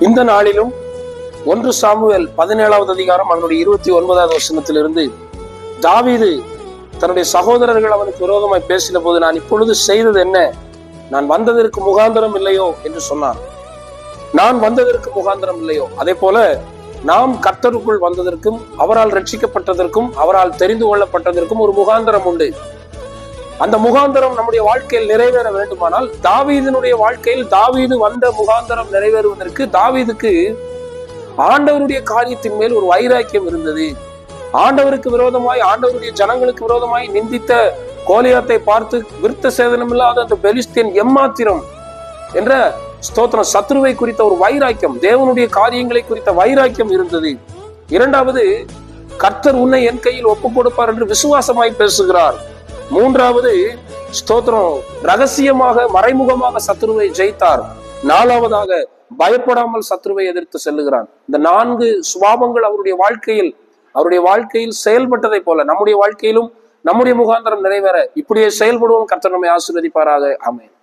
இந்த நாளிலும் ஒன்று சாமுவேல் பதினேழாவது அதிகாரம் அதனுடைய இருபத்தி ஒன்பதாவது வசனத்திலிருந்து தாவீது தன்னுடைய சகோதரர்கள் அவனுக்கு விரோதமாய் பேசின போது நான் இப்பொழுது செய்தது என்ன? நான் வந்ததற்கு முகாந்திரம் இல்லையோ? என்று சொன்னான் நான் வந்ததற்கு முகாந்திரம் இல்லையோ? அதே போல நாம் கர்த்தருக்குள் வந்ததற்கும் அவரால் ரட்சிக்கப்பட்டதற்கும் அவரால் தெரிந்து கொள்ளப்பட்டதற்கும் ஒரு முகாந்திரம் உண்டு. அந்த முகாந்தரம் நம்முடைய வாழ்க்கையில் நிறைவேற வேண்டுமானால் தாவீதினுடைய வாழ்க்கையில் தாவீது வந்த முகாந்தரம் நிறைவேறுவதற்கு தாவீதுக்கு ஆண்டவருடைய காரியத்தின் மேல் ஒரு வைராக்கியம் இருந்தது. ஆண்டவருக்கு விரோதமாய் ஆண்டவருடைய ஜனங்களுக்கு விரோதமாய் நிந்தித்த கோலியாத்தை பார்த்து விருத்த சேதனம் இல்லாத அந்த பெலிஸ்தியன் எம்மாத்திரம் என்ற ஸ்தோத்திரம் சத்ருவை குறித்த ஒரு வைராக்கியம் தேவனுடைய காரியங்களை குறித்த வைராக்கியம் இருந்தது. இரண்டாவது கர்த்தர் உன்னை என் கையில் ஒப்பு கொடுப்பார் என்று விசுவாசமாய் பேசுகிறார். மூன்றாவது ஸ்தோத்திரம். ரகசியமாக மறைமுகமாக சத்ருவை ஜெயித்தார். நாலாவதாக பயப்படாமல் சத்ருவை எதிர்த்து செல்லுகிறான். இந்த நான்கு சுபாவங்கள் அவருடைய வாழ்க்கையில் அவருடைய வாழ்க்கையில் செயல்பட்டதை போல நம்முடைய வாழ்க்கையிலும் நம்முடைய முகாந்திரம் நிறைவேற இப்படியே செயல்படுவோம் கர்த்தர் நம்மை ஆசீர்வதிப்பாராக. அமையும்